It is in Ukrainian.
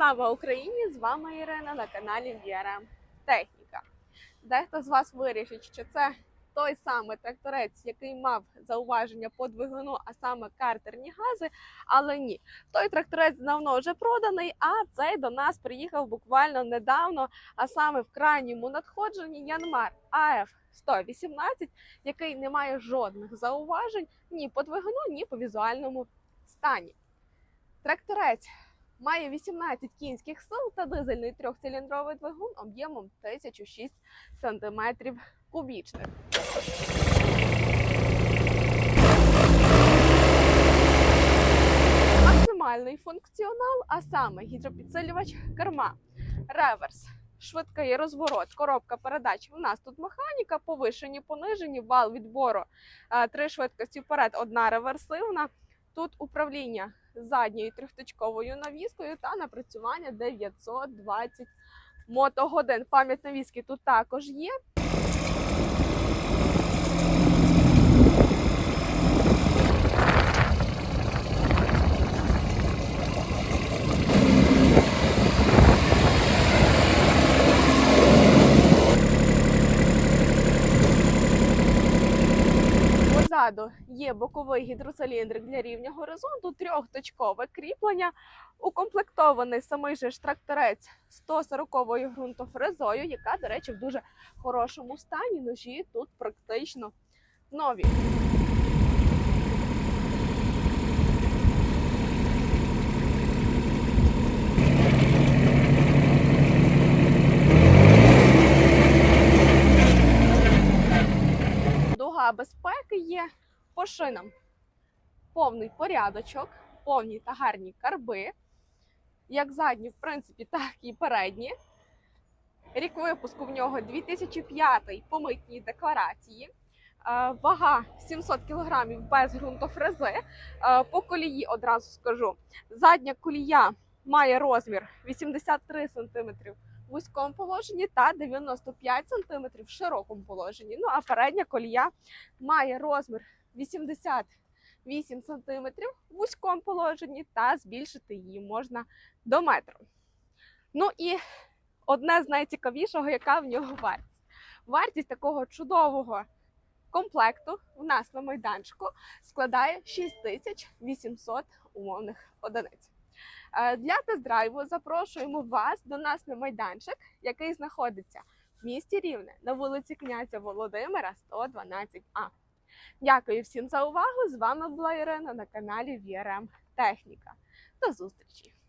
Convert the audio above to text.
Слава Україні! З вами Ірина на каналі VRM Техніка. Дехто з вас вирішить, що це той самий тракторець, який мав зауваження по двигуну, а саме картерні гази. Але ні, той тракторець давно вже проданий, а цей до нас приїхав буквально недавно, а саме в крайньому надходженні Янмар АФ 118, який не має жодних зауважень ні по двигуну, ні по візуальному стані. Тракторець має 18 кінських сил та дизельний трьохциліндровий двигун об'ємом 1006 см кубічних. Максимальний функціонал, а саме гідропідсилювач керма, реверс, швидкий розворот, коробка передач. У нас тут механіка, повишені, понижені, вал відбору, е, три швидкості вперед, одна реверсивна. Тут управління задньою трьохточковою навіскою та напрацювання 920 мотогодин. Пам'ять навіски тут також є. Позаду є боковий гідроциліндрик для рівня горизонту, трьохточкове кріплення, укомплектований самий же ж тракторець 140-ю ґрунтофрезою, яка, до речі, в дуже хорошому стані. Ножі тут практично нові. Безпеки є по шинам. Повний порядочок, повні та гарні карби. Як задні, в принципі, так і передні. Рік випуску в нього 2005 по митній декларації. Е, Вага 700 кг без ґрунтофрези. Е, По колії одразу скажу. Задня колія має розмір 83 см в вузькому положенні та 95 см в широкому положенні. Ну а передня колія має розмір 88 см в вузькому положенні та збільшити її можна до метру. Ну і одне з найцікавішого, яка в нього вартість. Вартість такого чудового комплекту у нас на майданчику складає 6800 умовних одиниць. Е, Для тест-драйву запрошуємо вас до нас на майданчик, який знаходиться в місті Рівне на вулиці князя Володимира 112А. Дякую всім за увагу! З вами була Ірина на каналі VRM Техніка. До зустрічі!